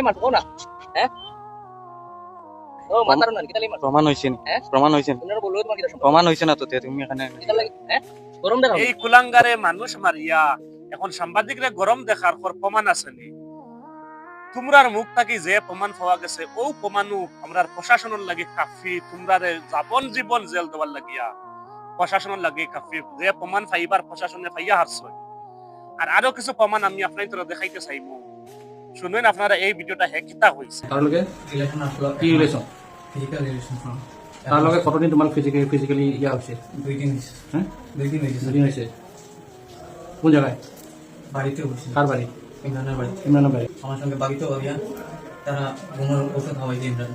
মারতো না হ্যাঁ ও মাতার না কিতালাই মারতো প্রমাণ হয়েছে নি? হ্যাঁ? প্রমাণ হয়েছে নি? তোমরা বলল তোমার কিতা সম্পর্ক প্রমাণ হয়েছে না তো তে তুমি এখানে কিতালাই হ্যাঁ গরম দেখাও এই কুলাঙ্গারে মানুষ মারিয়া এখন সাংবাদিকরা গরম দেখার পর প্রমাণ আসেনি তোমরার মুখ থাকি যে প্রমাণ পাওয়া গেছে ও প্রমাণও আমরার প্রশাসনের লাগি কাফি তোমরারে যাবন জীবন জেল দেওয়ার লাগিয়া। প্রশাসনের লাগি কাফি যে প্রমাণ পাইবার প্রশাসনে পাইয়া হারছে আর আরও কিছু প্রমাণ আমি আপনার তোরা দেখাইতে চাইব শুনুন আপনারা এই ভিডিওটা হেকিতা হয়েছে। তাৰ লগে ৰিলেশ্যন আছিলোঁ কি ৰিলেশ্যন ফিজিকেল ৰিলেশ্যন তাৰ লগে কতদিন তোমাৰ ফিজিকেলি ফিজিকেলি ইয়া হৈছে দুই দিন হ্যাঁ? দুই দিন হৈছে দুদিন হৈছে কোন জায়গায়? বাড়িতে বসছিল কার বাড়ি? ইমরানের বাড়ি। ইমরানের বাড়ি। আমার সঙ্গে বাড়িতে হইয়া তারা ঘুমের ওষুধ খাওয়াইছে ইমরান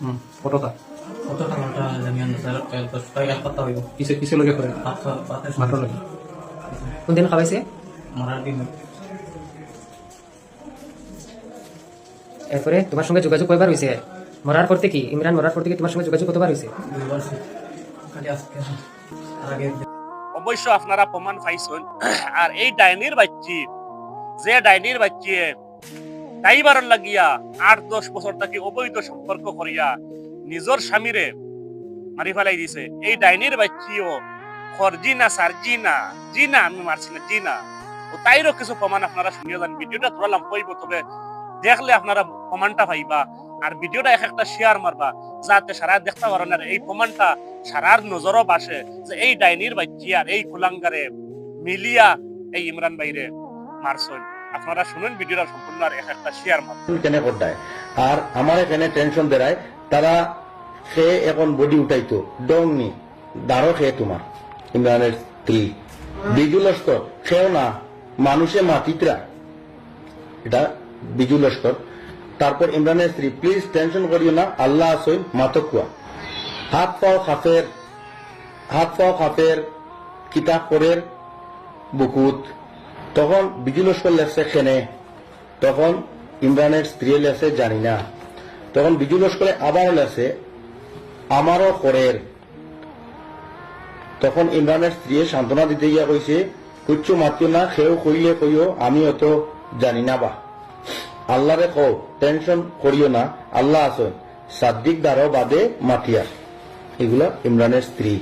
হুম কতটা? কত টাকাটা জানি না স্যার এক টাকা এক পাত্তা হইব। কিসে কিসে লগে করে? খাওয়া ভাতের মাত্র লগে। কোনদিন খাওয়াইছে? মারার দিন। এরপরে তোমার সঙ্গে যোগাযোগ কয়বার হয়েছে মরার পর থেকে, ইমরান মরার পর থেকে তোমার সঙ্গে যোগাযোগ কতবার হয়েছে তার অবশ্য আপনারা প্রমাণ পাইছেন। আর এই ডাইনির বাচ্চি, যে ডাইনির বাচ্চি লাগিয়া আট, দশ বছর তাকে অবৈধ সম্পর্ক করিয়া নিজের স্বামীরে মারি ফেলাই দিছে। এই ডাইনির বাচ্চিও খরজি না, সারজি না, জি না, আমি মারছি না, জি না। ও তাইরও কিছু প্রমাণ আপনারা শুনিয়ে যান। ভিডিওটা ধরালাম কইব তবে দেখলে আপনারা প্রমাণটা পাইবা আর ভিডিওটা এক একটা শেয়ার মারবা, যাতে সারা দেখতে পারেন আর এই প্রমাণটা সারার নজরও বাসে যে এই ডাইনির বাচ্চি আর এই কুলাঙ্গারে মিলিয়া এই ইমরান ভাইরে মারছেন। আপনারা শুনুন ভিডিওটা সম্পূর্ণ আর এক একটা শেয়ার কেনে করতায় আর আমার এখানে টেনশন তারা সে এখন বডি উঠাইতো ডং নি দাঁড়ো খেয়ে তোমার, ইমরানের স্ত্রী। বিজু লস্কর সেও না, মানুষে মাতিতরা এটা বিজু লস্কর। তারপর ইমরানের স্ত্রী প্লিজ টেনশন করিও না, আল্লাহ আসই মাতকুয়া হাত পাও খাফের হাত পাও খাফের কিতাব করের বুকুত। তখন বিজু লস্কর লেখছে খেনে তখন ইমরানের স্ত্রী লেছে জানি না। তখন বিজু লস্করে আবার লেছে আমারও করের তখন ইমরানের স্ত্রী সান্ত্বনা দিতে গিয়া কইছে কুচ্ছু মাতিও না, সেও কইলে কইও আমি অত জানি না বা। আল্লাহরে কও টেনশন করিও না, আল্লাহ আসন। সাদ্দিক দ্বারও বাদে মাতিয়া এগুলা ইমরানের স্ত্রী।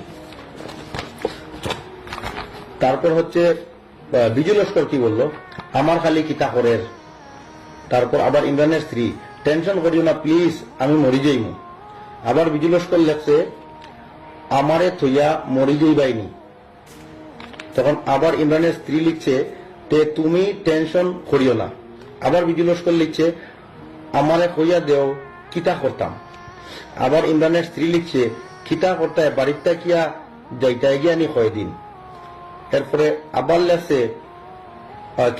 তারপর হচ্ছে বিজু লস্কর কি বলল? আমার খালি কিতা করের। তারপর আবার ইমরানের স্ত্রী টেনশন করিও না প্লিজ আমি মরি যাইমু। আবার বিজু লস্কর লেখছে, আমারে থইয়া মরি যাইবাইনি। তখন আবার ইমরানের স্ত্রী লিখছে, তে তুমি টেনশন করিও না। আবার বিজু লস্কর লিখছে, আমারে কইয়া দেও, কিতা করতাম? আবার ইমরানের স্ত্রী লিখছে, কিতা করতায় বাড়িতে কিয়া যাইতাই গিয়া নি কয়দিন? এরপরে আবার লেখছে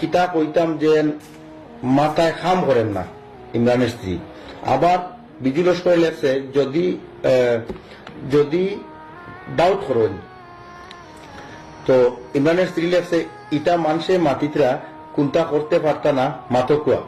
কিতা কইতাম যে মাথায় খাম করেন না। ইমরানের স্ত্রী। আবার বিজু লস্করে লেখছে, যদি যদি ডাউট করেন। তো ইমরানের স্ত্রী লেখছে, ইটা মানুষে মাতিতরা কুন্তা করতে পারত না মাতকুয়া।